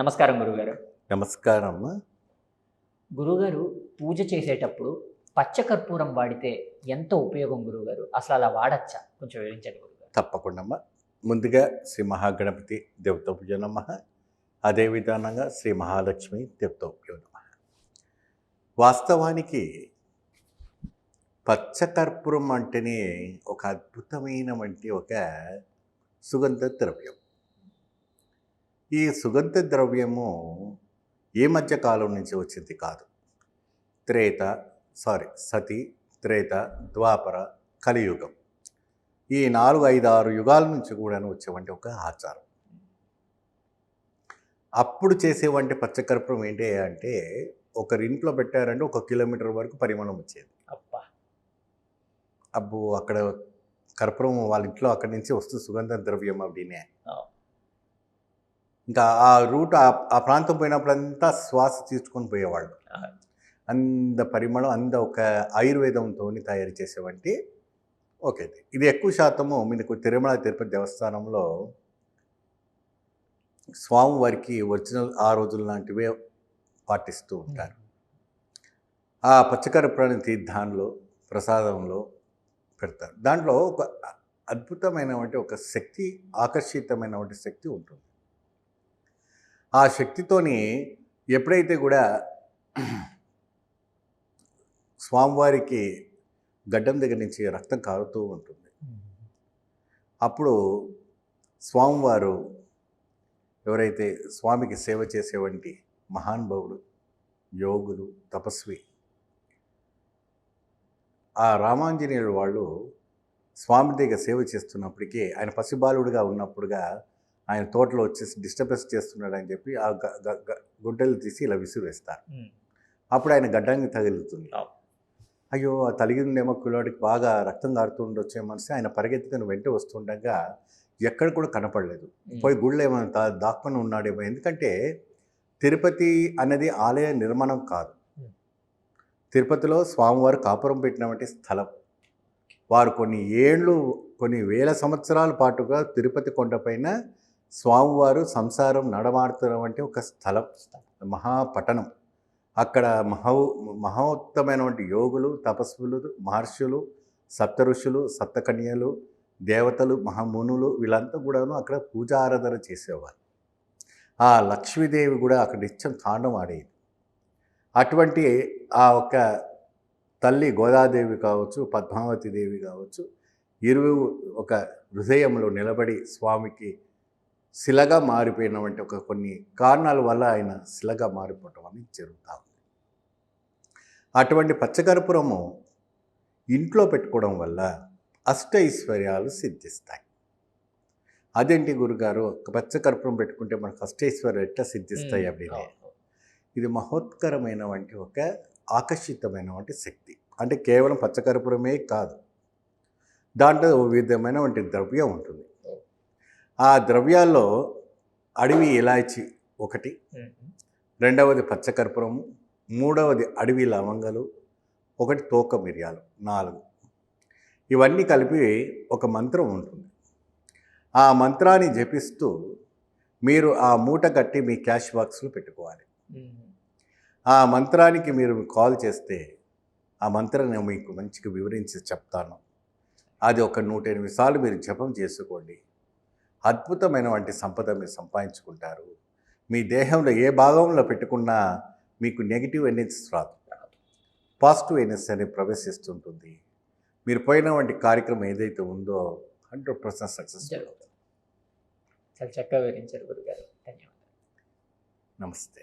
నమస్కారం గురుగారు. నమస్కారం గురుగారు పూజ చేసేటప్పుడు పచ్చకర్పూరం వాడితే ఎంత ఉపయోగం గురుగారు? అసలు అలా వాడచ్చా? కొంచెం వివరించండి గురుగారు. తప్పకుండా అమ్మా. ముందుగా శ్రీ మహాగణపతి దేవతోభ్యో నమ. అదే విధానంగా శ్రీ మహాలక్ష్మి దేవతోభ్యో నమ. వాస్తవానికి పచ్చకర్పూరం అంటేనే ఒక అద్భుతమైన వంటి ఒక సుగంధ ద్రవ్యం. ఈ సుగంధ ద్రవ్యము ఏ మధ్య కాలం నుంచి వచ్చింది కాదు. త్రేత సారీ సతి త్రేత ద్వాపర కలియుగం. ఈ నాలుగు ఐదు ఆరు యుగాల నుంచి కూడా వచ్చేవంటి ఒక ఆచారం. అప్పుడు చేసేవంటి పచ్చకర్పూరం ఏంటి అంటే ఒకరి ఇంట్లో పెట్టారంటే ఒక కిలోమీటర్ వరకు పరిమాణం వచ్చేది. అబ్బా! అబ్బో! అక్కడ కర్పూరం వాళ్ళ ఇంట్లో అక్కడి నుంచి వస్తుంది సుగంధ ద్రవ్యం అవినే. ఆ. ఇంకా ఆ రూట్ ఆ ఆ ప్రాంతం పోయినప్పుడంతా శ్వాస తీసుకొని పోయేవాళ్ళు. అంద పరిమళం అంద ఒక ఆయుర్వేదంతో తయారు చేసేవంటి ఓకే. ఇది ఎక్కువ శాతము మీకు తిరుమల తిరుపతి దేవస్థానంలో స్వామివారికి ఒరిజినల్ ఆ రోజుల లాంటివే పాటిస్తూ ఉంటారు. ఆ పచ్చకర్పూరాన్ని తీర్థాన్లో ప్రసాదంలో పెడతారు. దాంట్లో ఒక అద్భుతమైనటువంటి ఒక శక్తి ఆకర్షితమైనటువంటి శక్తి ఉంటుంది. ఆ శక్తితోని ఎప్పుడైతే కూడా స్వామివారికి గడ్డం దగ్గర నుంచి రక్తం కారుతూ ఉంటుంది. అప్పుడు స్వామివారు ఎవరైతే స్వామికి సేవ చేసేవంటి మహానుభావుడు యోగులు తపస్వి ఆ రామాంజనేయుడు వాళ్ళు స్వామి దగ్గర సేవ చేస్తున్నప్పటికీ ఆయన పసిబాలుడిగా ఉన్నప్పుడుగా ఆయన తోటలో వచ్చేసి డిస్టర్బెన్స్ చేస్తున్నాడని చెప్పి ఆ గుడ్డలు తీసి ఇలా విసిరేస్తారు. అప్పుడు ఆయన గడ్డానికి తగులుతుంది. అయ్యో ఆ తలిగిందేమో కులాడికి బాగా రక్తం కారుతుండొచ్చే మనసి ఆయన పరిగెత్తుకుని వెంట వస్తుండగా ఎక్కడ కూడా కనపడలేదు. పోయి గుళ్ళు ఏమైనా దాక్కుని ఉన్నాడేమో ఎందుకంటే తిరుపతి అనేది ఆలయ నిర్మాణం కాదు. తిరుపతిలో స్వామివారు కాపురం పెట్టినటువంటి స్థలం వారు కొన్ని ఏళ్ళు కొన్ని వేల సంవత్సరాల పాటుగా తిరుపతి కొండపైన స్వామివారు సంసారం నడమాడుతున్నటువంటి ఒక స్థలం మహాపట్టణం. అక్కడ మహో మహోత్తమైనటువంటి యోగులు తపస్సులు మహర్షులు సప్త ఋషులు సప్తకన్యలు దేవతలు మహామునులు వీళ్ళంతా కూడాను అక్కడ పూజారాధన చేసేవారు. ఆ లక్ష్మీదేవి కూడా అక్కడ నిత్యం తాండం ఆడేది. అటువంటి ఆ ఒక తల్లి గోదాదేవి కావచ్చు పద్మావతి దేవి కావచ్చు ఇరువు ఒక హృదయంలో నిలబడి స్వామికి శిలగా మారిపోయినటువంటి ఒక కొన్ని కారణాల వల్ల ఆయన శిలగా మారిపోవటం అనేది జరుగుతూ ఉంది. అటువంటి పచ్చగర్పురము ఇంట్లో పెట్టుకోవడం వల్ల అష్టైశ్వర్యాలు సిద్ధిస్తాయి. అదేంటి గురుగారు? ఒక పచ్చకర్పురం పెట్టుకుంటే మనకు అష్టైశ్వర్యాలు ఎట్లా సిద్ధిస్తాయి అప్పుడే ఇది మహోత్కరమైన వంటి ఒక ఆకర్షితమైన వంటి శక్తి. అంటే కేవలం పచ్చకర్పురమే కాదు దాంట్లో ఒక విధమైన వంటి ద్రవ్యం ఉంటుంది. ఆ ద్రవ్యాల్లో అడవి ఇలాచి ఒకటి. రెండవది పచ్చకర్పూరము మూడవది అడవి లవంగలు ఒకటి తోక మిరియాలు నాలుగు. ఇవన్నీ కలిపి ఒక మంత్రం ఉంటుంది. ఆ మంత్రాన్ని జపిస్తూ మీరు ఆ మూట కట్టి మీ క్యాష్ బాక్స్లో పెట్టుకోవాలి. ఆ మంత్రానికి మీరు కాల్ చేస్తే ఆ మంత్రాన్ని నేను మీకు మంచిగా వివరించి చెప్తాను. అది ఒక నూట ఎనిమిది సార్లు మీరు జపం చేసుకోండి. అద్భుతమైనటువంటి సంపద మీరు సంపాదించుకుంటారు. మీ దేహంలో ఏ భాగంలో పెట్టుకున్నా మీకు నెగిటివ్ ఎనర్జీస్ రాదు. పాజిటివ్ ఎనర్జీ అనేది ప్రవేశిస్తుంటుంది. మీరు పోయినటువంటి కార్యక్రమం ఏదైతే ఉందో హండ్రెడ్ పర్సెంట్ సక్సెస్ జరుగుతుంది. చాలా చక్కగా వివరించారు గురుగారు. ధన్యవాదాలు. నమస్తే.